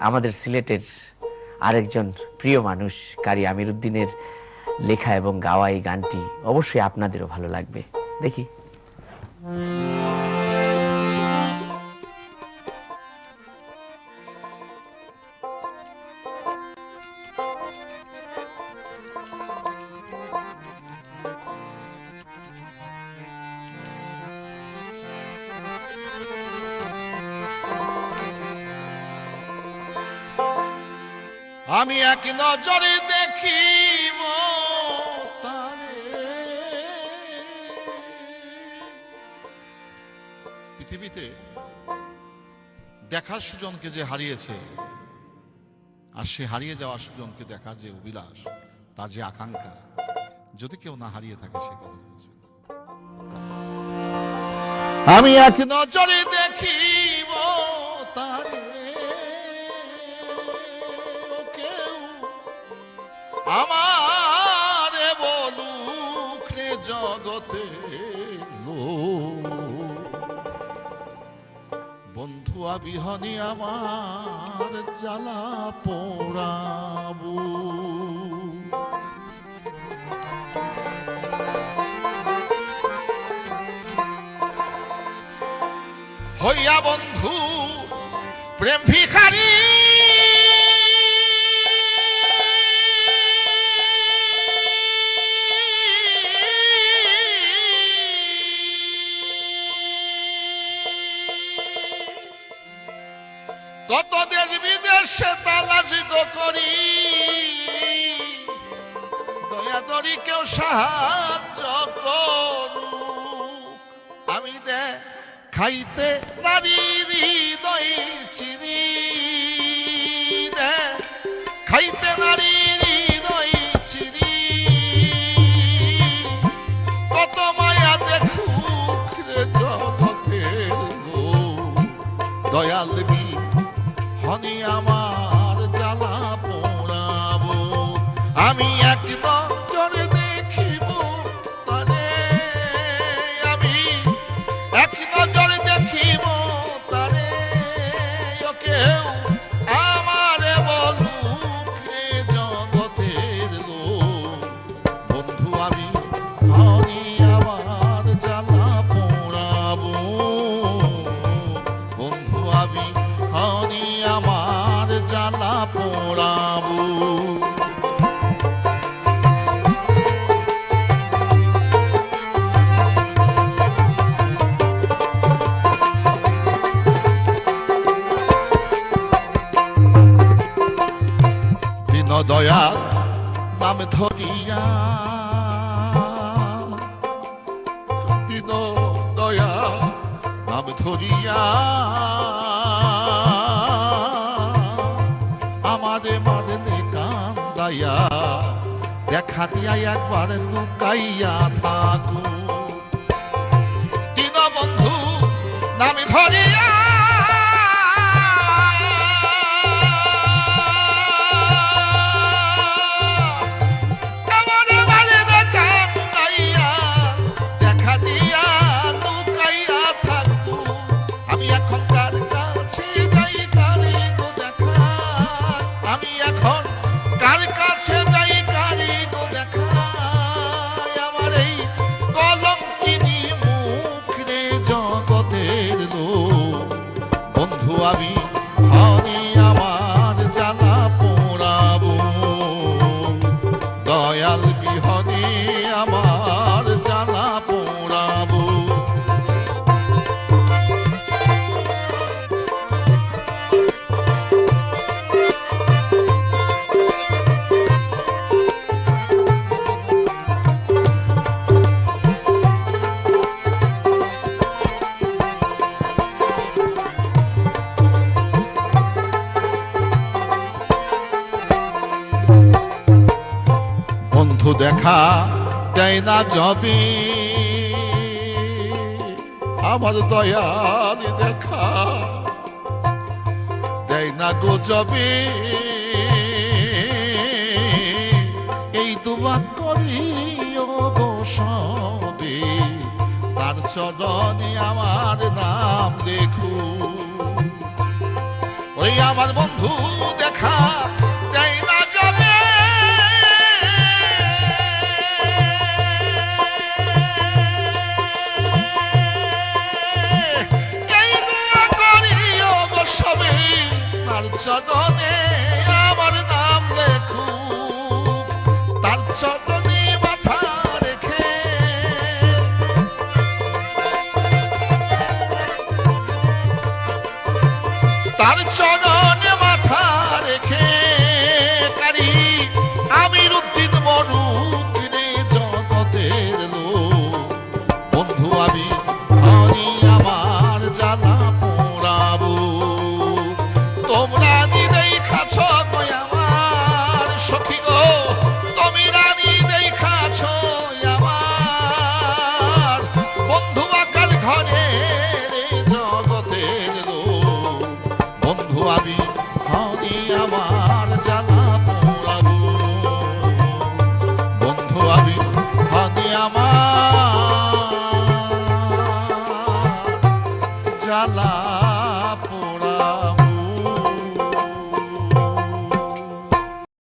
আমাদের সিলেটের আরেকজন প্রিয় মানুষ, কারি আমির উদ্দিনের লেখা এবং গাওয়া এই গানটি অবশ্যই আপনাদেরও ভালো লাগবে। দেখি। আমি এক নজরে তারে। পৃথিবীতে দেখার সুজনকে যে হারিয়েছে, আর সে হারিয়ে যাওয়া সুজনকে দেখার যে অভিলাষ, তার যে আকাঙ্ক্ষা, যদি কেউ না হারিয়ে থাকে সে আমি এক নজরে দেখিব বন্ধু বিহনি আমার জ্বালা পোড়াবু। হইয়া বন্ধু প্রেম দেশ বিদেশে তো করি। দয়া দরি কেউ সাহায্য করু আমি দে খাইতে নারী দই চিনি আমার জ্বালা পোড়াবো। দয়া নাম ধরিয়া। দিন দয়া নাম ধরিয়া। দিয়া একবার লুকাইয়া থাকু। বন্ধু নামে ধরিয়া দেখা দেয় না জবি আমার দয়াল দেখা দেয় না গো জবে এই দুবার করি ও গো সবি তার চরণে আমার নাম দেখু ওই আমার বন্ধু দেখা সদনে আমার নাম লেখু। তার সদনে মাথা রেখে। তার চরণ honey.